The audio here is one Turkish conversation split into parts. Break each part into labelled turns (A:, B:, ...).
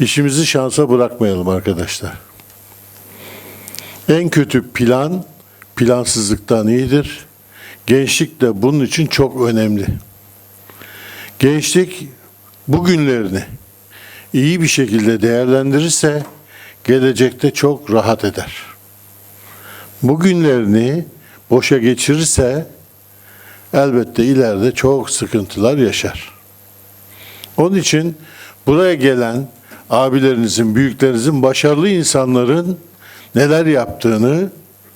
A: İşimizi şansa bırakmayalım arkadaşlar. En kötü plan plansızlıktan iyidir. Gençlik de bunun için çok önemli. Gençlik bugünlerini iyi bir şekilde değerlendirirse gelecekte çok rahat eder. Bugünlerini boşa geçirirse elbette ileride çok sıkıntılar yaşar. Onun için buraya gelen abilerinizin, büyüklerinizin, başarılı insanların neler yaptığını,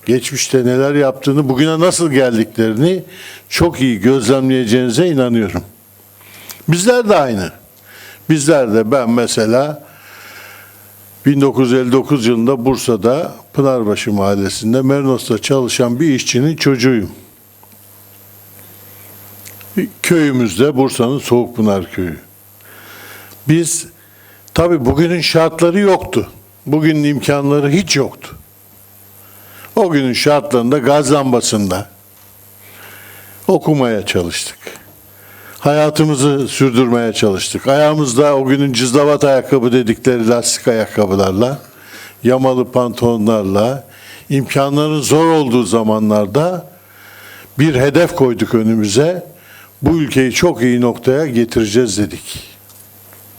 A: geçmişte neler yaptığını, bugüne nasıl geldiklerini çok iyi gözlemleyeceğinize inanıyorum. Bizler de aynı. Bizler de ben mesela 1959 yılında Bursa'da Pınarbaşı Mahallesi'nde Mernos'ta çalışan bir işçinin çocuğuyum. Köyümüzde Bursa'nın Soğukpınar Köyü. Biz tabi bugünün şartları yoktu. Bugünün imkanları hiç yoktu. O günün şartlarında gaz lambasında okumaya çalıştık. Hayatımızı sürdürmeye çalıştık. Ayağımızda o günün cızlavat ayakkabı dedikleri lastik ayakkabılarla, yamalı pantolonlarla, imkanların zor olduğu zamanlarda bir hedef koyduk önümüze. Bu ülkeyi çok iyi noktaya getireceğiz dedik.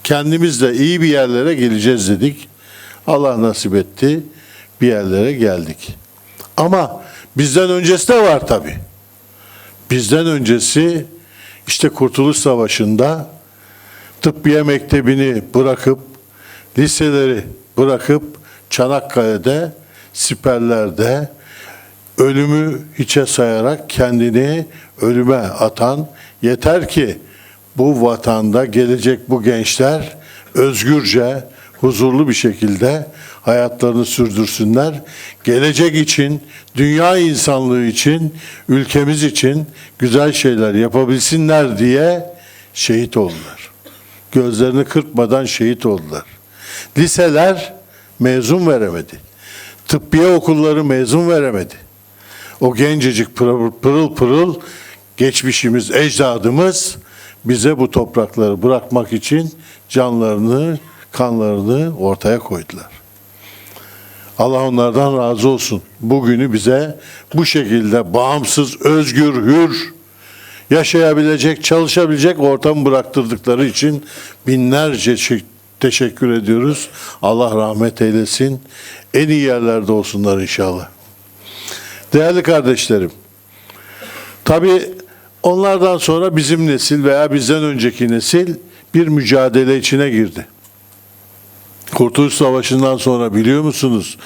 A: Kendimiz de iyi bir yerlere geleceğiz dedik. Allah nasip etti. Bir yerlere geldik. Ama bizden öncesi de var tabii. Bizden öncesi işte Kurtuluş Savaşı'nda tıbbiye mektebini bırakıp liseleri bırakıp Çanakkale'de siperlerde ölümü hiçe sayarak kendini ölüme atan yeter ki bu vatanda gelecek bu gençler özgürce, huzurlu bir şekilde hayatlarını sürdürsünler. Gelecek için, dünya insanlığı için, ülkemiz için güzel şeyler yapabilsinler diye şehit oldular. Gözlerini kırpmadan şehit oldular. Liseler mezun veremedi. Tıbbiye okulları mezun veremedi. O gencecik pırıl pırıl, pırıl geçmişimiz, ecdadımız bize bu toprakları bırakmak için canlarını, kanlarını ortaya koydular. Allah onlardan razı olsun. Bugünü bize bu şekilde bağımsız, özgür, hür yaşayabilecek, çalışabilecek ortam bıraktırdıkları için binlerce şi- teşekkür ediyoruz. Allah rahmet eylesin. En iyi yerlerde olsunlar inşallah. Değerli kardeşlerim, tabii onlardan sonra bizim nesil veya bizden önceki nesil bir mücadele içine girdi. Kurtuluş Savaşı'ndan sonra biliyor musunuz?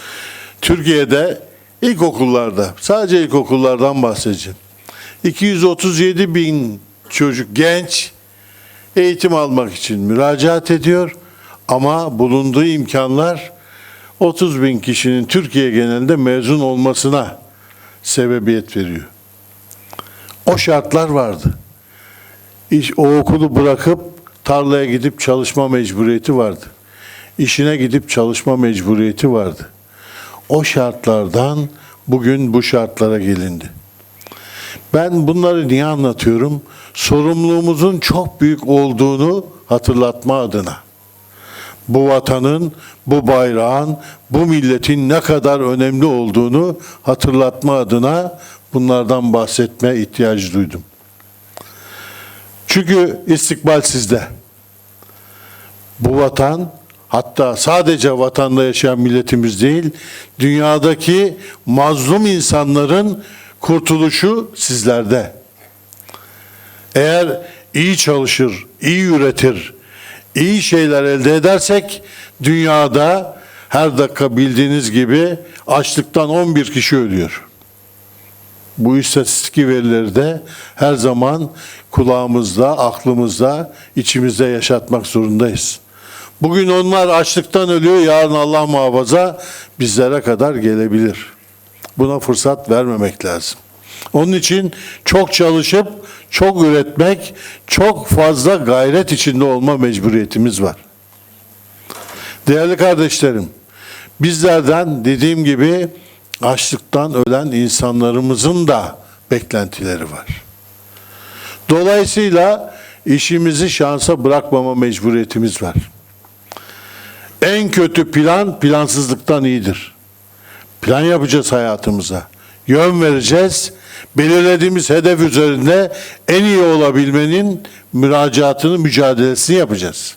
A: Türkiye'de ilkokullarda, sadece ilkokullardan bahsedeceğim. 237 bin çocuk, genç eğitim almak için müracaat ediyor. Ama bulunduğu imkanlar 30 bin kişinin Türkiye genelinde mezun olmasına sebebiyet veriyor. O şartlar vardı. İş, o okulu bırakıp tarlaya gidip çalışma mecburiyeti vardı. İşine gidip çalışma mecburiyeti vardı. O şartlardan bugün bu şartlara gelindi. Ben bunları niye anlatıyorum? Sorumluluğumuzun çok büyük olduğunu hatırlatma adına. Bu vatanın, bu bayrağın, bu milletin ne kadar önemli olduğunu hatırlatma adına bunlardan bahsetme ihtiyacı duydum. Çünkü istikbal sizde. Bu vatan hatta sadece vatanda yaşayan milletimiz değil, dünyadaki mazlum insanların kurtuluşu sizlerde. Eğer iyi çalışır, iyi üretir, iyi şeyler elde edersek dünyada her dakika bildiğiniz gibi açlıktan 11 kişi ölüyor. Bu istatistik verileri de her zaman kulağımızda, aklımızda, içimizde yaşatmak zorundayız. Bugün onlar açlıktan ölüyor, yarın Allah muhafaza bizlere kadar gelebilir. Buna fırsat vermemek lazım. Onun için çok çalışıp, çok üretmek, çok fazla gayret içinde olma mecburiyetimiz var. Değerli kardeşlerim, bizlerden dediğim gibi açlıktan ölen insanlarımızın da beklentileri var. Dolayısıyla işimizi şansa bırakmama mecburiyetimiz var. En kötü plan plansızlıktan iyidir. Plan yapacağız hayatımıza. Yön vereceğiz. Belirlediğimiz hedef üzerinde en iyi olabilmenin müracaatını, mücadelesini yapacağız.